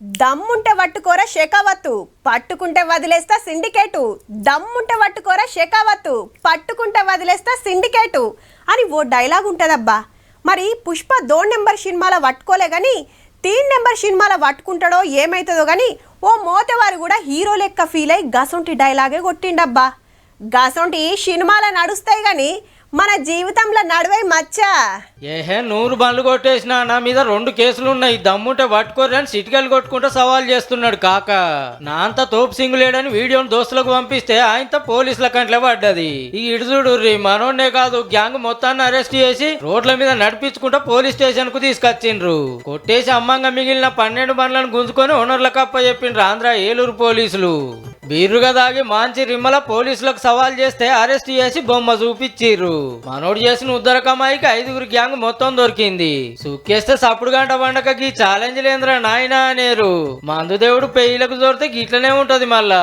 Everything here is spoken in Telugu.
దమ్ముంటే పట్టుకోరా షెకావత్తు. పట్టుకుంటే వదిలేస్తా సిండికేటు. దమ్ముంటే పట్టుకోరా షెకావత్తు. పట్టుకుంటే వదిలేస్తా సిండికేటు. అని ఓ డైలాగ్ ఉంటుందబ్బా. మరి పుష్ప దోడ్ నెంబర్ సినిమాలో పట్టుకోలే కానీ తీన్ నెంబర్ సినిమాలో పట్టుకుంటాడో ఏమవుతుందో కానీ ఓ మోతవారు కూడా హీరో లెక్క ఫీల్ అయి గసొంటి డైలాగే కొట్టిండబ్బా. గసొంటి సినిమాలు నడుస్తాయి కానీ మన జీవితంలో నడువై మచ్చా. ఏహే నూరు బండ్లు కొట్టేసిన నా మీద రెండు కేసులు ఉన్నాయి దమ్ముంటే పట్టుకోరని సిటికలు కొట్టుకుంటూ సవాల్ చేస్తున్నాడు కాక. నా అంత తోపు సింగు లేడని వీడియోను దోస్తులకు పంపిస్తే ఆయనతో పోలీసుల కంట్లో పడ్డది. ఈ ఇడుచుడు రీ మనోడే కాదు గ్యాంగ్ మొత్తాన్ని అరెస్ట్ చేసి రోడ్ల మీద నడిపించుకుంటూ పోలీస్ స్టేషన్కు తీసుకొచ్చిండ్రు. కొట్టేసి అమ్మంగా మిగిలిన పన్నెండు బండ్లను గుంజుకొని ఓనర్ల కప్ప చెప్పిండ్రు ఆంధ్ర ఏలూరు పోలీసులు. బీరుగా దాగి మాంచి రిమ్మల పోలీసులకు సవాల్ చేస్తే అరెస్ట్ చేసి బొమ్మ చూపించిర్రు మనోడు చేసిన ఉద్దరకమాయికి ఐదుగురు గ్యాంగ్ మొత్తం దొరికింది. సుక్కేస్తే సప్పుడు గంట పండగకి ఛాలెంజ్ లేంద్రా నాయనా అనేరు. మందు దేవుడు పెయిలకు దొరికితే గిట్లనే ఉంటది మళ్ళా.